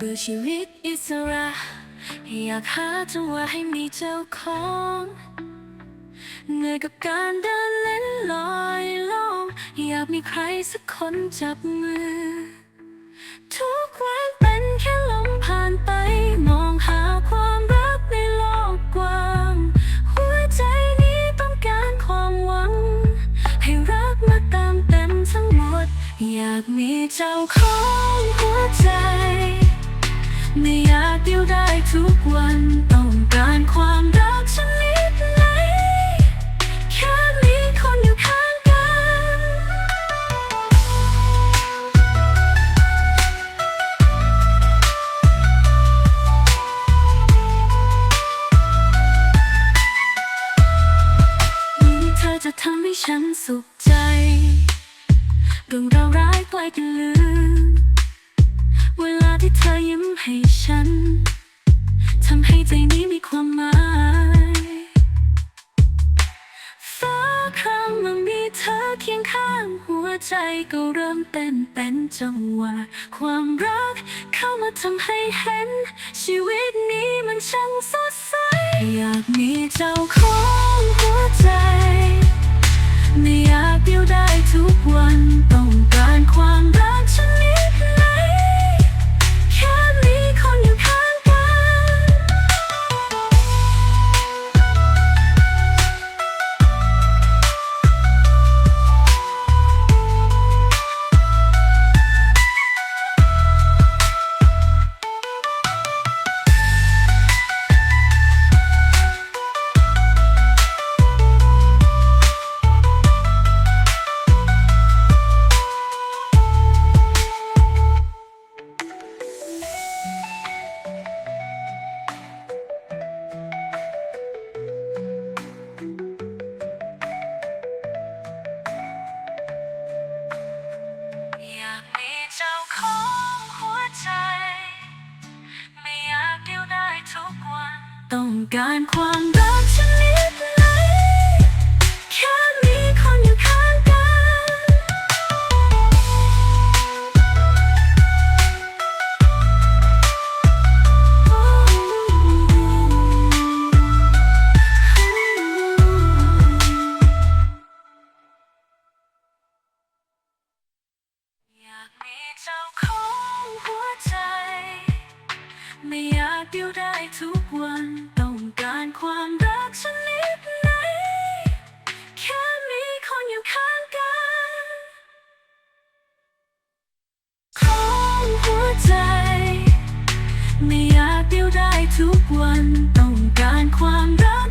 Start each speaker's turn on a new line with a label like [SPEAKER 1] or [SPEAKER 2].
[SPEAKER 1] เบื่อชีวิตอิสระ อยากหาจังหวะให้มีเจ้าของเหนื่อยกับการเดินเล่นลอยลองอยากมีใครสักคนจับมือ ทุกวันเป็นแค่ลมผ่านไป มองหาความรักในโลกกว้าง หัวใจนี้ต้องการความหวัง ให้รักมาเติมเต็มทั้งหมด อยากมีเจ้าของหัวใจ ไม่อยากเดียวได้ทุกวันต้องการความรักชนิดไหนแค่มีคนอยู่ข้างกันมีเธอจะทำให้ฉันสุขใจเรื่องราวร้ายใกล้กันลืมเวลา ยิ้มให้ฉัน ทำให้ใจนี้มีความหมายฟ้าครามมันมีเธอเคียงข้างหัวใจก็เริ่มเต้นเป็นจังหวะ ความรักเข้ามาทำให้เห็น ชีวิตนี้มันช่างสดใส อยากมีเจ้าของหัวใจ ไม่อยากเดียวได้ทุกวัน ต้องการความรัก อยากอยู่ได้ทุกวัน ต้องการความรักชนิดไหน แค่มีคนอยู่ข้างกันของหัวใจ ไม่อยากอยู่ได้ทุกวัน ต้องการความรัก